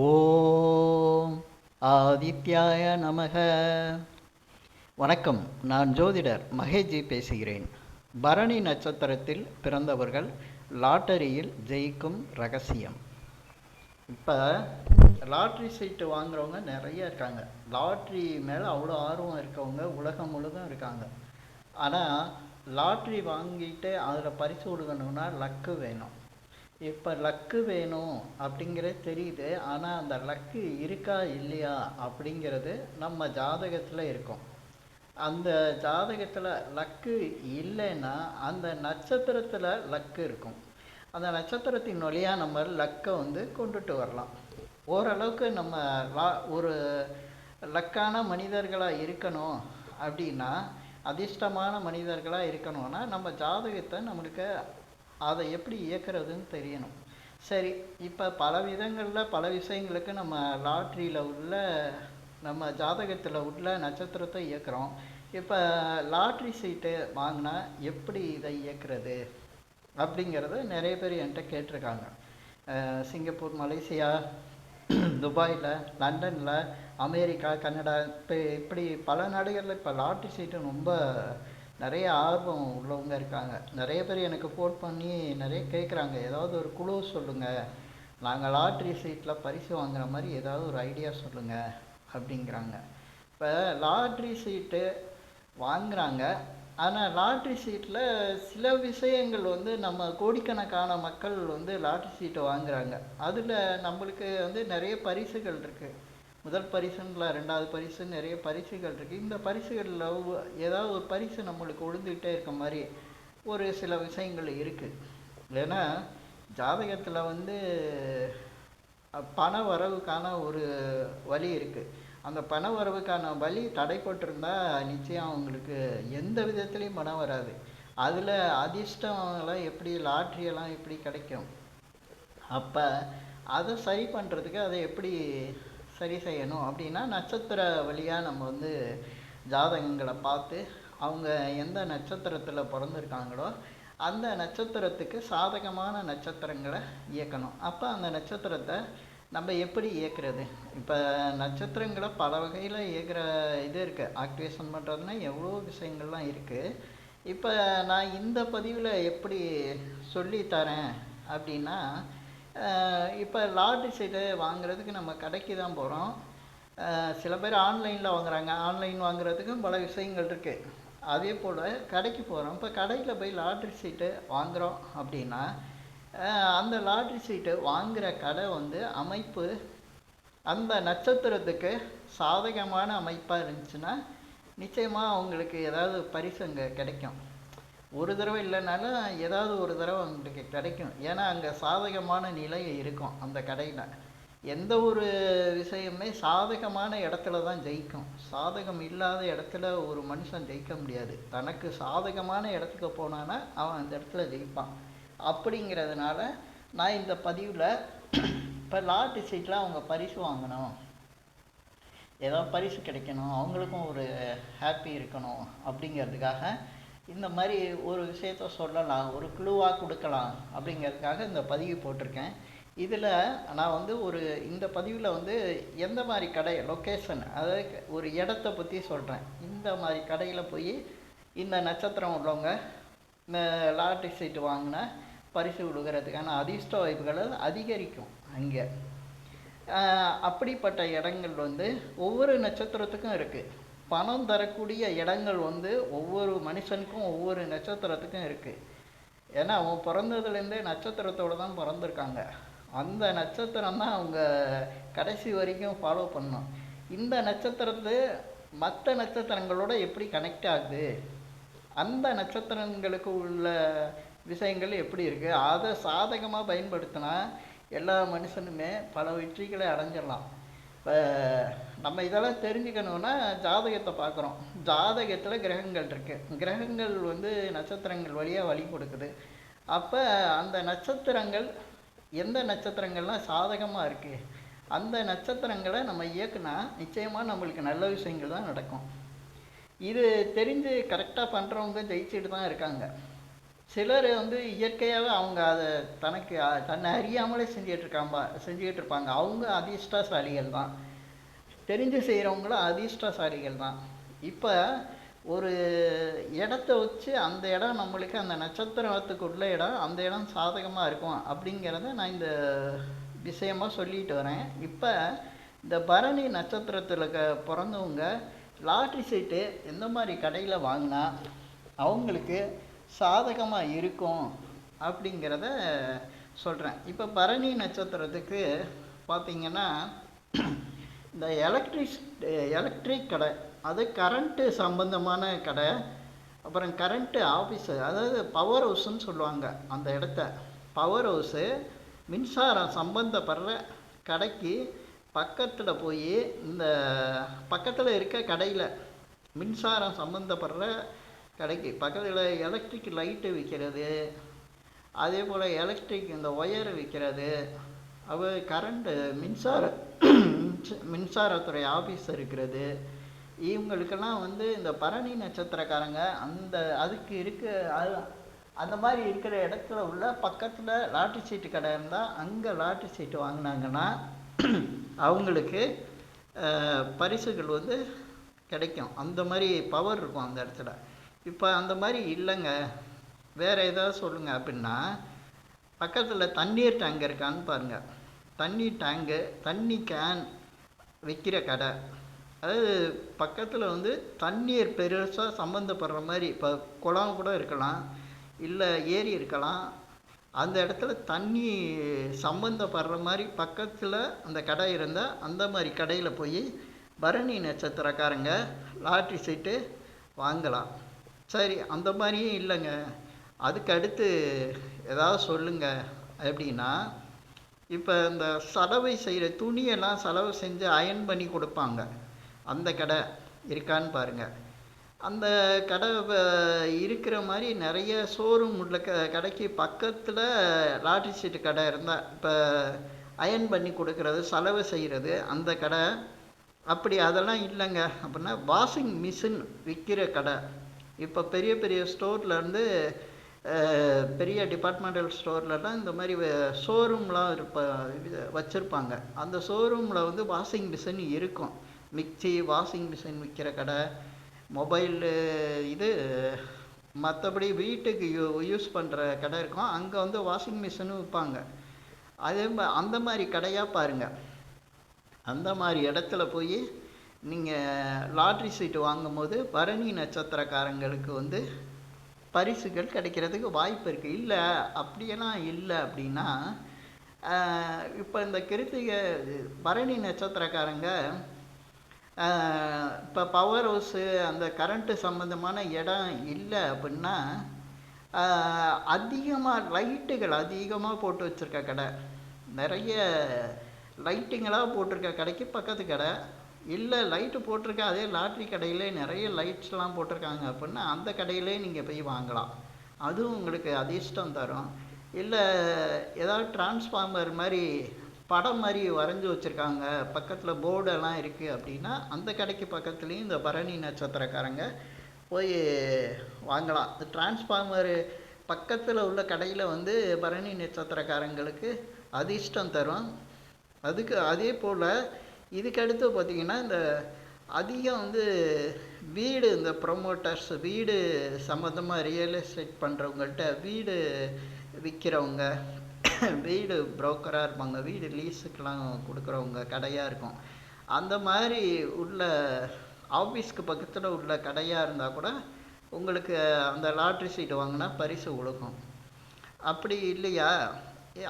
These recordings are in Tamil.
ஓம் ஆதித்யாய நமக. வணக்கம் நான் ஜோதிடர் மகேஜி பேசுகிறேன். பரணி நட்சத்திரத்தில் பிறந்தவர்கள் லாட்டரியில் ஜெயிக்கும் ரகசியம். இப்போ லாட்ரி சீட்டு வாங்குறவங்க நிறைய இருக்காங்க. லாட்ரி மேலே அவ்வளோ ஆர்வம் இருக்கவங்க உலகம் முழுதும் இருக்காங்க. ஆனால் லாட்ரி வாங்கிட்டு அதில் பரிசு கொடுக்கணும்னா லக்கு வேணும். இப்போ லக்கு வேணும் அப்படிங்கிறது தெரியுது. ஆனால் அந்த லக்கு இருக்கா இல்லையா அப்படிங்கிறது நம்ம ஜாதகத்தில் இருக்கும். அந்த ஜாதகத்தில் லக்கு இல்லைன்னா அந்த நட்சத்திரத்தில் லக்கு இருக்கும். அந்த நட்சத்திரத்தின் வழியாக நம்ம லக்கை வந்து கொண்டுட்டு வரலாம். ஓரளவுக்கு நம்ம லா ஒரு லக்கான மனிதர்களாக இருக்கணும் அப்படின்னா அதிர்ஷ்டமான மனிதர்களாக இருக்கணும்னா நம்ம ஜாதகத்தை நம்மளுக்கு அதை எப்படி இயக்கிறதுன்னு தெரியணும். சரி இப்போ பல விதங்களில் பல விஷயங்களுக்கு நம்ம லாட்ரியில் உள்ள நம்ம ஜாதகத்தில் உள்ள நட்சத்திரத்தை இயக்குறோம். இப்போ லாட்ரி சீட்டு வாங்கினா எப்படி இதை இயக்குறது? அப்படிங்கிறத நிறைய பேர் என்கிட்ட கேட்டிருக்காங்க. சிங்கப்பூர் மலேசியா துபாயில் லண்டனில் அமெரிக்கா கனடா இப்போ இப்படி பல நாடுகளில் இப்போ லாட்ரி சீட்டு ரொம்ப நிறைய ஆர்வம் உள்ளவங்க இருக்காங்க. நிறைய பேர் எனக்கு ஃபோன் பண்ணி நிறைய கேட்குறாங்க ஏதாவது ஒரு குழு சொல்லுங்கள் நாங்கள் லாட்ரி சீட்டில் பரிசு வாங்குற மாதிரி ஏதாவது ஒரு ஐடியா சொல்லுங்கள் அப்படிங்கிறாங்க. இப்போ லாட்ரி சீட்டு வாங்குறாங்க. ஆனால் லாட்ரி சீட்டில் சில விஷயங்கள் வந்து நம்ம கோடிக்கணக்கான மக்கள் வந்து லாட்ரி சீட்டை வாங்குறாங்க. அதில் நம்மளுக்கு வந்து நிறைய பரிசுகள் இருக்குது முதல் பரிசுல ரெண்டாவது பரிசு நிறைய பரிசுகள் இருக்குது இந்த பரிசுகளில் ஏதாவது ஒரு பரிசு நம்மளுக்கு விழுந்துக்கிட்டே இருக்க மாதிரி ஒரு சில விஷயங்கள் இருக்குது ஏன்னா ஜாதகத்தில் வந்து பண வரவுக்கான ஒரு வழி இருக்குது அந்த பண வரவுக்கான வழி தடைப்பட்டிருந்தா நிச்சயம் அவங்களுக்கு எந்த விதத்துலேயும் பணம் வராது. அதில் அதிர்ஷ்டம்லாம் எப்படி லாட்ரியெல்லாம் எப்படி கிடைக்கும்? அப்போ அதை சரி பண்ணுறதுக்கு அதை எப்படி சரி செய்யணும். அப்படின்னா நட்சத்திர வழியாக நம்ம வந்து ஜாதகங்களை பார்த்து அவங்க எந்த நட்சத்திரத்தில் பிறந்திருக்காங்களோ அந்த நட்சத்திரத்துக்கு சாதகமான நட்சத்திரங்களை இயக்கணும். அப்போ அந்த நட்சத்திரத்தை நம்ம எப்படி இயக்குறது? இப்போ நட்சத்திரங்களை பல வகையில் இயக்குற இது இருக்குது ஆக்டிவேஷன் பண்ணுறதுனா எவ்வளோ விஷயங்கள்லாம் இருக்குது இப்போ நான் இந்த பதிவில் எப்படி சொல்லி தரேன் அப்படின்னா இப்போ லாட்ரி சீட்டு வாங்குறதுக்கு நம்ம கடைக்கு தான் போகிறோம் சில பேர் ஆன்லைனில் வாங்குறாங்க. ஆன்லைன் வாங்குறதுக்கும் பல விஷயங்கள் இருக்குது அதே போல் கடைக்கு போகிறோம் இப்போ கடையில் போய் லாட்ரி சீட்டு வாங்குகிறோம் அப்படின்னா அந்த லாட்ரி சீட்டு வாங்குகிற கடை வந்து அமைப்பு அந்த நட்சத்திரத்துக்கு சாதகமான அமைப்பாக இருந்துச்சுன்னா நிச்சயமாக அவங்களுக்கு ஏதாவது பரிசு அங்கே கிடைக்கும். ஒரு தடவை இல்லைனாலும் ஏதாவது ஒரு தடவை அவங்களுக்கு கிடைக்கும். ஏன்னா அங்கே சாதகமான நிலை இருக்கும் அந்த கடையில். எந்த ஒரு விஷயமே சாதகமான இடத்துல தான் ஜெயிக்கும். சாதகம் இல்லாத இடத்துல ஒரு மனுஷன் ஜெயிக்க முடியாது. தனக்கு சாதகமான இடத்துக்கு போனான்னா அவன் அந்த இடத்துல ஜெயிப்பான். அப்படிங்கிறதுனால நான் இந்த பதிவில் இப்போ லாட்டு சீட்டில் அவங்க பரிசு வாங்கணும். ஏதோ பரிசு கிடைக்கணும். அவங்களுக்கும் ஒரு ஹாப்பி இருக்கணும். அப்படிங்கிறதுக்காக இந்த மாதிரி ஒரு விஷயத்த சொல்லலாம் ஒரு குழுவாக கொடுக்கலாம் அப்படிங்கிறதுக்காக இந்த பதிவு போட்டிருக்கேன். இதில் நான் வந்து ஒரு இந்த பதிவில் வந்து எந்த மாதிரி கடை லொக்கேஷன் அதாவது ஒரு இடத்த பற்றி சொல்கிறேன் இந்த மாதிரி கடையில் போய் இந்த நட்சத்திரம் உள்ளவங்க இந்த லாட்ரி சீட்டு வாங்கினா பரிசு கொடுக்கறதுக்கான அதிர்ஷ்ட வாய்ப்புகளை அதிகரிக்கும் அங்கே. அப்படிப்பட்ட இடங்கள் வந்து ஒவ்வொரு நட்சத்திரத்துக்கும் இருக்குது பணம் தரக்கூடிய இடங்கள் வந்து ஒவ்வொரு மனுஷனுக்கும் ஒவ்வொரு நட்சத்திரத்துக்கும் இருக்குது ஏன்னா அவன் பிறந்ததுலேருந்தே நட்சத்திரத்தோடு தான் பிறந்திருக்காங்க. அந்த நட்சத்திரம் தான் அவங்க கடைசி வரைக்கும் ஃபாலோ பண்ணணும். இந்த நட்சத்திரத்து மற்ற நட்சத்திரங்களோட எப்படி கனெக்ட் ஆகுது? அந்த நட்சத்திரங்களுக்கு உள்ள விஷயங்கள் எப்படி இருக்குது அதை சாதகமாக பயன்படுத்தினா எல்லா மனுஷனுமே பல வெற்றிகளை அடைஞ்சிடலாம். இப்போ நம்ம இதெல்லாம் தெரிஞ்சுக்கணுன்னா ஜாதகத்தை பார்க்குறோம். ஜாதகத்தில் கிரகங்கள் இருக்குது கிரகங்கள் வந்து நட்சத்திரங்கள் வழியாக வழி கொடுக்குது. அப்போ அந்த நட்சத்திரங்கள் எந்த நட்சத்திரங்கள்லாம் சாதகமாக இருக்குது அந்த நட்சத்திரங்களை நம்ம இயக்குனா நிச்சயமாக நம்மளுக்கு நல்ல விஷயங்கள் தான் நடக்கும். இது தெரிஞ்சு கரெக்டாக பண்ணுறவங்க ஜெயிச்சுட்டு தான் இருக்காங்க. சிலர் வந்து இயற்கையாகவே அவங்க அதை தனக்கு தன்னை அறியாமலே செஞ்சுட்டு இருக்காம்பா செஞ்சுக்கிட்டு இருப்பாங்க அவங்க அதிர்ஷ்டசாலிகள் தான். தெரிஞ்சு செய்கிறவங்களும் அதிர்ஷ்டசாலிகள் தான். இப்போ ஒரு இடத்த வச்சு அந்த இடம் நம்மளுக்கு அந்த நட்சத்திரத்துக்கு உள்ள இடம் அந்த இடம் சாதகமாக இருக்கும் அப்படிங்கிறத நான் இந்த விஷயமா சொல்லிட்டு வரேன். இப்போ இந்த பரணி நட்சத்திரத்தில் க பிறந்தவங்க லாட்ரி சீட்டு எந்த மாதிரி கடையில் வாங்கினா அவங்களுக்கு சாதகமாக இருக்கும் அப்படிங்கிறத சொல்கிறேன் இப்போ பரணி நட்சத்திரத்துக்கு பார்த்தீங்கன்னா இந்த எலக்ட்ரிஸ் எலக்ட்ரிக் கடை அது கரண்ட்டு சம்பந்தமான கடை அப்புறம் கரண்ட்டு ஆஃபீஸு அதாவது பவர் ஹவுஸ்ன்னு சொல்லுவாங்க அந்த இடத்த. பவர் ஹவுஸு மின்சாரம் சம்பந்தப்படுற கடைக்கு பக்கத்தில் போய் இந்த பக்கத்தில் இருக்க கடையில் மின்சாரம் சம்மந்தப்படுற கடைக்கு. பக்கத்தில் எலக்ட்ரிக் லைட்டு விற்கிறது அதே போல் எலக்ட்ரிக் இந்த ஒயர் விற்கிறது அவ கரண்ட்டு மின்சார மின்சாரத்துறை ஆஃபீஸ் இருக்கிறது. இவங்களுக்கெல்லாம் வந்து இந்த பரணி நட்சத்திரக்காரங்க அந்த அதுக்கு இருக்க அது அந்த மாதிரி இருக்கிற இடத்துல உள்ள பக்கத்தில் லாட்ரி சீட்டு கடை இருந்தால் அங்கே லாட்ரி சீட்டு வாங்கினாங்கன்னா அவங்களுக்கு பரிசுகள் வந்து கிடைக்கும். அந்த மாதிரி பவர் இருக்கும் அந்த இடத்துல. இப்போ அந்த மாதிரி இல்லைங்க. வேற ஏதாவது சொல்லுங்க அப்படின்னா பக்கத்தில் தண்ணீர் டேங்க் இருக்கான்னு பாருங்க. தண்ணி டேங்கு தண்ணி கேன் விற்கிற கடை. அதாவது பக்கத்தில் வந்து தண்ணீர் பெருசாக சம்மந்தப்படுற மாதிரி இப்போ குளம் கூட இருக்கலாம் இல்லை ஏரி இருக்கலாம். அந்த இடத்துல தண்ணி சம்மந்தப்படுற மாதிரி பக்கத்தில் அந்த கடை இருந்தால் அந்த மாதிரி கடையில் போய் பரணி நட்சத்திரக்காரங்க லாட்ரி சீட்டு வாங்கலாம். சரி அந்த மாதிரியும் இல்லைங்க. அதுக்கு அடுத்து ஏதாவது சொல்லுங்க. அப்படின்னா இப்போ இந்த சலவை செய்கிற துணியெல்லாம் சலவை செஞ்சு அயன் பண்ணி கொடுப்பாங்க. அந்த கடை இருக்கான்னு பாருங்க. அந்த கடை இருக்கிற மாதிரி நிறைய ஷோரூம் உள்ள க கடைக்கு பக்கத்தில் லாட்ரி சீட்டு கடை இருந்தால் இப்போ அயன் பண்ணி கொடுக்கறது செலவு செய்கிறது அந்த கடை. அப்படி அதெல்லாம் இல்லைங்க. அப்படின்னா வாஷிங் மிஷின் விற்கிற கடை. இப்போ பெரிய பெரிய ஸ்டோர்லேருந்து பெரிய டிபார்ட்மெண்டல் ஸ்டோர்லலாம் இந்த மாதிரி ஷோரூம்லாம் இருப்ப வச்சுருப்பாங்க. அந்த ஷோரூமில் வந்து வாஷிங் மிஷின் இருக்கும். மிக்ஸி வாஷிங் மிஷின் விற்கிற கடை மொபைலு இது மற்றபடி வீட்டுக்கு யூ யூஸ் பண்ணுற கடை இருக்கும். அங்கே வந்து வாஷிங் மிஷினும் விற்பாங்க. அதே அந்த மாதிரி கடையாக பாருங்கள் அந்த மாதிரி இடத்துல போய் நீங்கள் லாட்ரி சீட்டு வாங்கும்போது பரணி நட்சத்திரக்காரங்களுக்கு வந்து பரிசுகள் கிடைக்கிறதுக்கு வாய்ப்பு இருக்குது இல்லை அப்படியெல்லாம் இல்லை அப்படின்னா இப்போ இந்த கிருத்திகை பரணி நட்சத்திரக்காரங்க இப்போ பவர் ஹவுஸு அந்த கரண்ட்டு சம்மந்தமான இடம் இல்லை அப்படின்னா அதிகமாக லைட்டுகள் அதிகமாக போட்டு வச்சுருக்க கடை. நிறைய லைட்டுங்களாக போட்டிருக்க கடைக்கு பக்கத்து கடை. இல்லை லைட்டு போட்டிருக்க அதே லாட்ரி கடையிலே நிறைய லைட்ஸ்லாம் போட்டிருக்காங்க அப்படின்னா அந்த கடையிலே நீங்கள் போய் வாங்கலாம். அதுவும் உங்களுக்கு அதிர்ஷ்டம் தரும். இல்லை ஏதாவது டிரான்ஸ்ஃபார்மர் மாதிரி படம் மாதிரி வரைஞ்சி வச்சுருக்காங்க. பக்கத்தில் போர்டெல்லாம் இருக்குது அப்படின்னா அந்த கடைக்கு பக்கத்துலேயும் இந்த பரணி நட்சத்திரக்காரங்க போய் வாங்கலாம். இந்த டிரான்ஸ்ஃபார்மரு பக்கத்தில் உள்ள கடையில் வந்து பரணி நட்சத்திரக்காரங்களுக்கு அதிர்ஷ்டம் தரும். அதுக்கு அதே போல் இதுக்கடுத்து பார்த்திங்கன்னா பார்த்தீங்கன்னா இந்த அதிகம் வந்து வீடு இந்த ப்ரொமோட்டர்ஸ் வீடு சம்மந்தமாக ரியல் எஸ்டேட் பண்ணுறவங்கள்ட்ட வீடு விற்கிறவங்க வீடு புரோக்கராக இருப்பாங்க வீடு லீஸுக்கெலாம் கொடுக்குறவங்க கடையாக இருக்கும். அந்த மாதிரி உள்ள ஆஃபீஸ்க்கு பக்கத்தில் உள்ள கடையாக இருந்தால் கூட உங்களுக்கு அந்த லாட்ரி சீட்டு வாங்கினா பரிசு கொடுக்கும். அப்படி இல்லையா? ஏ,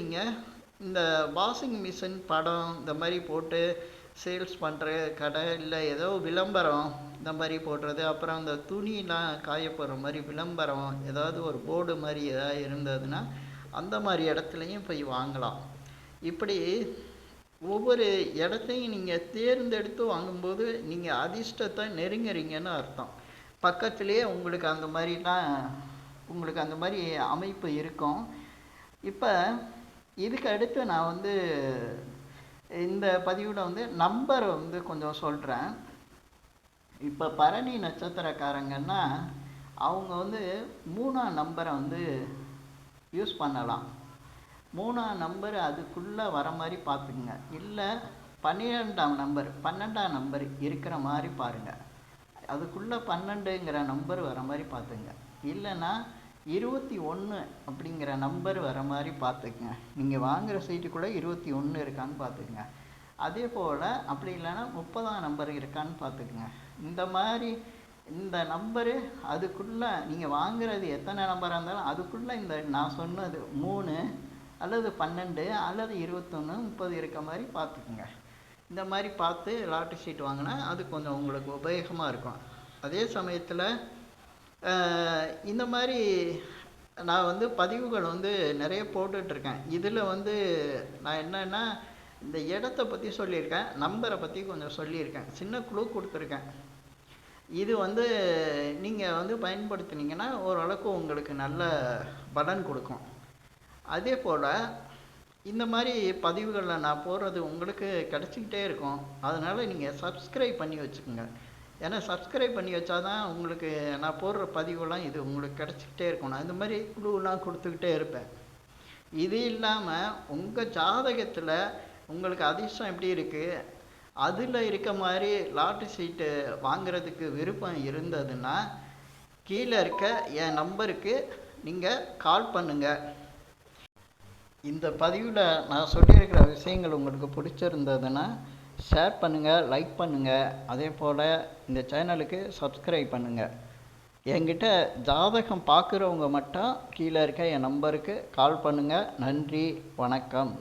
நீங்கள் இந்த வாஷிங் மிஷின் படம் இந்த மாதிரி போட்டு சேல்ஸ் பண்ணுற கடை இல்லை ஏதோ விளம்பரம் இந்த மாதிரி போடுறது அப்புறம் அந்த துணிலாம் காய போடுற மாதிரி விளம்பரம் ஏதாவது ஒரு போர்டு மாதிரி ஏதாவது இருந்ததுன்னா அந்த மாதிரி இடத்துலையும் போய் வாங்கலாம். இப்படி ஒவ்வொரு இடத்தையும் நீங்கள் தேர்ந்தெடுத்து வாங்கும்போது நீங்கள் அதிர்ஷ்டத்தை நெருங்குறீங்கன்னு அர்த்தம். பக்கத்துலேயே உங்களுக்கு அந்த மாதிரிலாம் உங்களுக்கு அந்த மாதிரி அமைப்பு இருக்கும். இப்போ இதுக்கு அடுத்து நான் வந்து இந்த பதிவில் வந்து நம்பரை வந்து கொஞ்சம் சொல்கிறேன் இப்போ பரணி நட்சத்திரக்காரங்கன்னா அவங்க வந்து மூணாம் நம்பரை வந்து யூஸ் பண்ணலாம். மூணாம் நம்பர் அதுக்குள்ளே வர மாதிரி பார்த்துக்குங்க. இல்லை பன்னிரெண்டாம் நம்பர் பன்னெண்டாம் நம்பர் இருக்கிற மாதிரி பாருங்கள் அதுக்குள்ளே பன்னெண்டுங்கிற நம்பர் வர மாதிரி பார்த்துங்க இல்லைன்னா இருபத்தி ஒன்று அப்படிங்கிற நம்பர் வர மாதிரி பார்த்துக்குங்க. நீங்கள் வாங்குகிற சீட்டுக்குள்ளே இருபத்தி ஒன்று இருக்கான்னு பார்த்துக்குங்க. அதே போல் அப்படி இல்லைன்னா முப்பதாம் நம்பர் இருக்கான்னு பார்த்துக்குங்க. இந்த மாதிரி இந்த நம்பரு அதுக்குள்ளே நீங்கள் வாங்குறது எத்தனை நம்பராக இருந்தாலும் அதுக்குள்ளே இந்த நான் சொன்னது மூணு அல்லது பன்னெண்டு அல்லது இருபத்தொன்று முப்பது இருக்க மாதிரி பார்த்துக்குங்க. இந்த மாதிரி பார்த்து லாட்டரி ஷீட் வாங்கினா அது கொஞ்சம் உங்களுக்கு உபயோகமாக இருக்கும். அதே சமயத்தில் இந்த மாதிரி நான் வந்து பதிவுகள் வந்து நிறைய போட்டுட்ருக்கேன். இதில் வந்து நான் என்னென்னா இந்த இடத்த பற்றி சொல்லியிருக்கேன் நம்பரை பற்றி கொஞ்சம் சொல்லியிருக்கேன். சின்ன குழு கொடுத்துருக்கேன். இது வந்து நீங்கள் வந்து பயன்படுத்தினீங்கன்னா ஓரளவுக்கு உங்களுக்கு நல்ல பலன் கொடுக்கும். அதே போல் இந்த மாதிரி பதிவுகளில் நான் போடுறது உங்களுக்கு கிடச்சிக்கிட்டே இருக்கும். அதனால் நீங்கள் சப்ஸ்கிரைப் பண்ணி வச்சுக்கோங்க. ஏன்னா சப்ஸ்கிரைப் பண்ணி வச்சா தான் உங்களுக்கு நான் போடுற பதிவுலாம் இது உங்களுக்கு கிடச்சிக்கிட்டே இருக்கும். நான் இந்த மாதிரி குழுவெலாம் கொடுத்துக்கிட்டே இருப்பேன். இது இல்லாமல் உங்கள் ஜாதகத்தில் உங்களுக்கு அதிர்ஷ்டம் எப்படி இருக்குது அதில் இருக்க மாதிரி லாட்ரி சீட்டு வாங்குறதுக்கு விருப்பம் இருந்ததுன்னா கீழே இருக்க என் நம்பருக்கு நீங்கள் கால் பண்ணுங்கள் இந்த பதிவில் நான் சொல்லியிருக்கிற விஷயங்கள் உங்களுக்கு பிடிச்சிருந்ததுன்னா ஷேர் பண்ணுங்கள் லைக் பண்ணுங்கள் அதே போல் இந்த சேனலுக்கு சப்ஸ்கிரைப் பண்ணுங்கள் என்கிட்ட ஜாதகம் பார்க்குறவங்க மட்டும் கீழே இருக்க என் நம்பருக்கு கால் பண்ணுங்கள் நன்றி வணக்கம்.